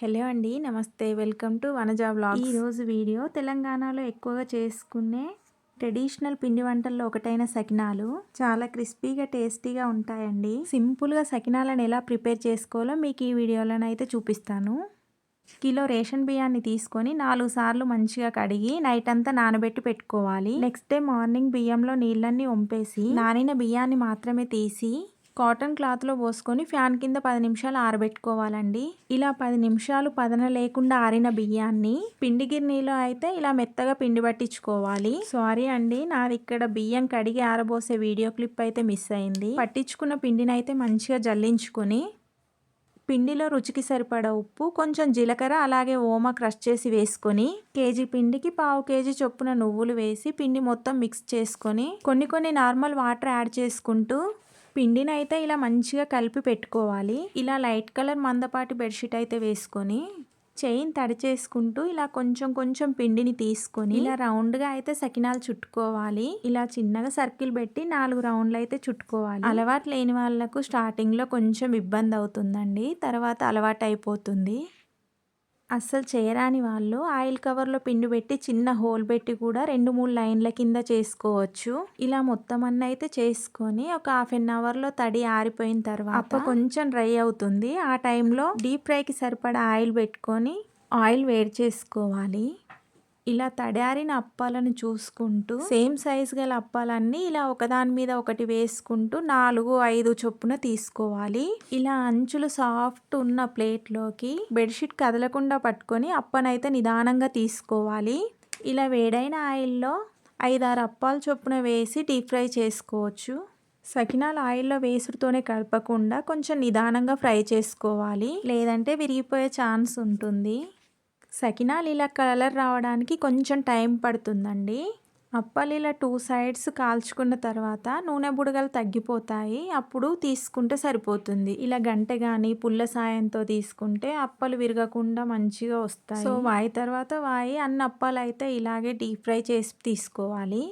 Hello అండి నమస్తే. Welcome to Vanaja blog ఈరోజు వీడియో తెలంగాణలో ఎక్కువగా చేసుకునే ట్రెడిషనల్ పిండి వంటల్లో ఒకటైన సకినాలు. చాలా క్రిస్పీగా టేస్టీగా ఉంటాయండి. సింపుల్గా సకినాలను ఎలా ప్రిపేర్ చేసుకోవాలో మీకు ఈ వీడియోలోనైతే చూపిస్తాను. కిలో రేషన్ బియ్యాన్ని తీసుకొని నాలుగు సార్లు మంచిగా కడిగి నైట్ అంతా నానబెట్టి పెట్టుకోవాలి. నెక్స్ట్ డే మార్నింగ్ బియ్యంలో నీళ్ళన్నీ వంపేసి నానిన బియ్యాన్ని మాత్రమే తీసి కాటన్ క్లాత్లో పోసుకొని ఫ్యాన్ కింద పది నిమిషాలు ఆరబెట్టుకోవాలండి. ఇలా పది నిమిషాలు పదన లేకుండా ఆరిన బియ్యాన్ని పిండి గిన్నెలో అయితే ఇలా మెత్తగా పిండి పట్టించుకోవాలి. సారీ అండి నాది ఇక్కడ బియ్యం కడిగి ఆరబోసే వీడియో క్లిప్ అయితే మిస్ అయింది. పట్టించుకున్న పిండిని అయితే మంచిగా జల్లించుకొని పిండిలో రుచికి సరిపడా ఉప్పు కొంచెం జీలకర్ర అలాగే ఓమ క్రష్ చేసి వేసుకొని కేజీ పిండికి పావు కేజీ చొప్పున నువ్వులు వేసి పిండి మొత్తం మిక్స్ చేసుకొని కొన్ని కొన్ని నార్మల్ వాటర్ యాడ్ చేసుకుంటూ పిండిని అయితే ఇలా మంచిగా కలిపి పెట్టుకోవాలి. ఇలా లైట్ కలర్ మందపాటి బెడ్షీట్ అయితే వేసుకొని చైన్ తడి చేసుకుంటూ ఇలా కొంచెం కొంచెం పిండిని తీసుకొని ఇలా రౌండ్గా అయితే సకినాలు చుట్టుకోవాలి. ఇలా చిన్నగా సర్కిల్ పెట్టి నాలుగు రౌండ్లు అయితే చుట్టుకోవాలి. అలవాటు లేని వాళ్ళకు స్టార్టింగ్లో కొంచెం ఇబ్బంది అవుతుందండి. తర్వాత అలవాటు అయిపోతుంది. అస్సలు చేయరాని వాళ్ళు ఆయిల్ కవర్లో పిండి పెట్టి చిన్న హోల్ పెట్టి కూడా రెండు మూడు లైన్ల కింద చేసుకోవచ్చు. ఇలా మొత్తం అన్న అయితే చేసుకొని ఒక హాఫ్ అన్ అవర్లో తడి ఆరిపోయిన తర్వాత కొంచెం డ్రై అవుతుంది. ఆ టైంలో డీప్ ఫ్రైకి సరిపడా ఆయిల్ పెట్టుకొని ఆయిల్ వేడి చేసుకోవాలి. ఇలా తడారిన అప్పాలను చూసుకుంటూ సేమ్ సైజ్ గల అప్పాలన్నీ ఇలా ఒకదాని మీద ఒకటి వేసుకుంటూ నాలుగు ఐదు చొప్పున తీసుకోవాలి. ఇలా అంచులు సాఫ్ట్ ఉన్న ప్లేట్లోకి బెడ్షీట్ కదలకుండా పట్టుకొని అప్పనైతే నిదానంగా తీసుకోవాలి. ఇలా వేడైన ఆయిల్లో ఐదారు అప్పాలు చొప్పున వేసి డీప్ ఫ్రై చేసుకోవచ్చు. సకినాలు ఆయిల్లో వేసుడుతోనే కలపకుండా కొంచెం నిదానంగా ఫ్రై చేసుకోవాలి. లేదంటే విరిగిపోయే ఛాన్స్ ఉంటుంది. సకినాలు ఇలా కలర్ రావడానికి కొంచెం టైం పడుతుందండి. అప్పాలు ఇలా టూ సైడ్స్ కాల్చుకున్న తర్వాత నూనె బుడగలు తగ్గిపోతాయి. అప్పుడు తీసుకుంటే సరిపోతుంది. ఇలా గంటె కానీ పుల్ల సాయంతో తీసుకుంటే అప్పలు విరగకుండా మంచిగా వస్తాయి. సో వాయి తర్వాత వాయి అన్ని అప్పాలు అయితే ఇలాగే డీప్ ఫ్రై చేసి తీసుకోవాలి.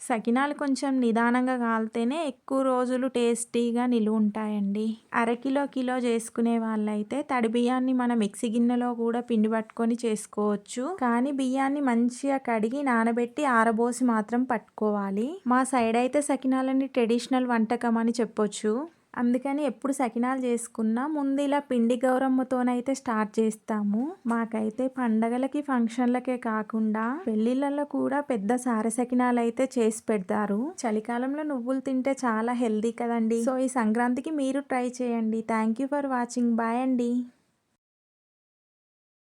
సకినాలు కొంచెం నిదానంగా కాలితేనే ఎక్కువ రోజులు టేస్టీగా నిలువ ఉంటాయండి. అరకిలో కిలో చేసుకునే వాళ్ళైతే తడి బియ్యాన్ని మన మిక్సీ గిన్నెలో కూడా పిండి పట్టుకొని చేసుకోవచ్చు. కానీ బియ్యాన్ని మంచిగా కడిగి నానబెట్టి ఆరబోసి మాత్రం పట్టుకోవాలి. మా సైడ్ అయితే సకినాలని ట్రెడిషనల్ వంటకం అని చెప్పొచ్చు. అందుకని ఎప్పుడు సకినాలు చేసుకున్నా ముందు ఇలా పిండి గౌరమ్మతోనైతే స్టార్ట్ చేస్తాము. మాకైతే పండగలకి ఫంక్షన్లకే కాకుండా పెళ్ళిళ్ళలో కూడా పెద్ద సార సకినాలు అయితే చేసి పెడతారు. చలికాలంలో నువ్వులు తింటే చాలా హెల్దీ కదండి. సో ఈ సంక్రాంతికి మీరు ట్రై చేయండి. Thank you for watching. Bye అండి.